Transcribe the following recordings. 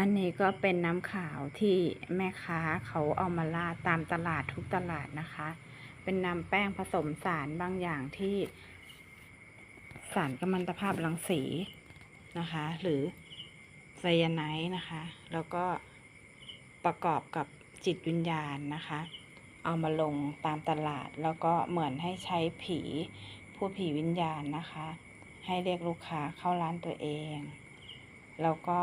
อันนี้ก็เป็นน้ำขาวที่แม่ค้าเขาเอามาราดตามตลาดทุกตลาดนะคะ เป็นน้ำแป้งผสมสารบางอย่างที่สารกัมมันตภาพรังสีนะคะ หรือไซยาไนด์นะคะ แล้วก็ประกอบกับจิตวิญญาณนะคะ เอามาลงตามตลาด แล้วก็เหมือนให้ใช้ผีพูดผีวิญญาณนะคะ ให้เรียกลูกค้าเข้าร้านตัวเอง แล้วก็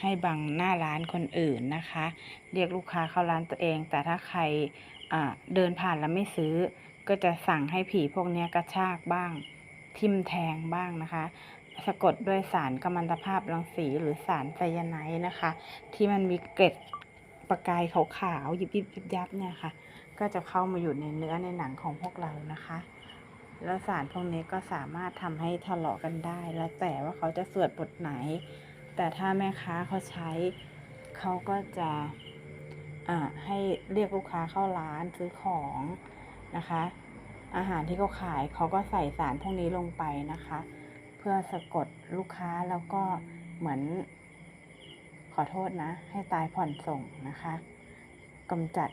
ให้บังหน้าร้านคนอื่นนะคะ เรียกลูกค้าเข้าร้านตัวเอง แต่ถ้าใครเดินผ่านแล้วไม่ซื้อ ก็จะสั่งให้ผีพวกนี้กระชากบ้าง ทิมแทงบ้างนะคะ สะกดด้วยสารกัมมันตภาพรังสีหรือสารไซยาไนด์นะคะ ที่มันมีเกล็ดประกายขาวๆยิบยิบยิบยับเนี่ยค่ะ ก็จะเข้ามาอยู่ในเนื้อในหนังของพวกเรานะคะแล้วสารพวกนี้ก็สามารถทำให้ทะเลาะกันได้ แล้วแต่ว่าเขาจะสวดบทไหน แต่ถ้าแม่ค้าเขาใช้เขาก็จะให้เรียกลูกค้าเข้าร้านซื้อของนะคะ อาหารที่เขาขายเขาก็ใส่สารพวกนี้ลงไปนะคะ เพื่อสะกดลูกค้าแล้วก็เหมือน ขอโทษนะ ให้ตายผ่อนส่งนะคะกำจัด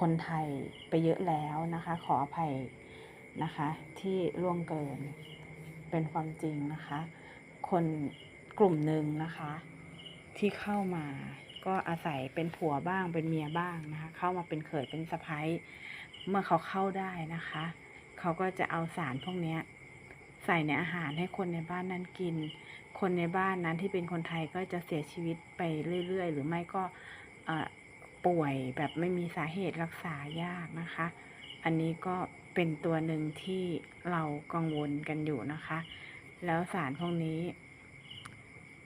คนไทยไปเยอะแล้วนะคะ ขออภัยนะคะ ที่ล่วงเกินเป็นความจริงนะคะ คน กลุ่มหนึ่งนะคะ ที่เข้ามาก็อาศัยเป็นผัวบ้างเป็นเมียบ้างนะคะ เข้ามาเป็นเขยเป็นสะพ้ายเมื่อเขาเข้าได้นะคะ เขาก็จะเอาสารพวกนี้ใส่ในอาหารให้คนในบ้านนั้นกิน คนในบ้านนั้นที่เป็นคนไทยก็จะเสียชีวิตไปเรื่อยๆ หรือไม่ก็ป่วยแบบไม่มีสาเหตุรักษายากนะคะ อันนี้ก็เป็นตัวหนึ่งที่เรากังวลกันอยู่นะคะ แล้วสารพวกนี้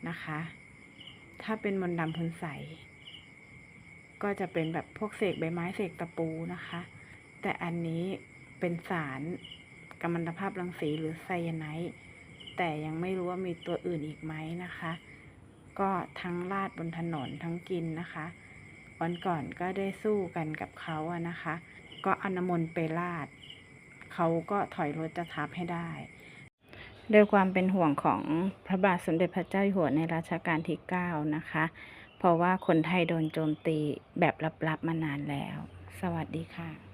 นะคะ ถ้าเป็นมนต์ดำพนใส ก็จะเป็นแบบพวกเศษใบไม้เศษตะปูนะคะ แต่อันนี้เป็นสารกัมมันตภาพรังสีหรือไซยาไนด์แต่ยังไม่รู้ว่ามีตัวอื่นอีกไหมนะคะ ก็ทั้งลาดบนถนนทั้งกินนะคะ วันก่อนก็ได้สู้กันกับเขาอะนะคะ ก็อนำมน์ไปลาดเขาก็ถอยรถจะทับให้ได้ ด้วยความเป็นห่วงของพระบาทสมเด็จพระเจ้าอยู่หัวในรัชกาลที่ 9 นะคะ เพราะว่าคนไทยโดนโจมตีแบบลับๆมานานแล้ว สวัสดีค่ะ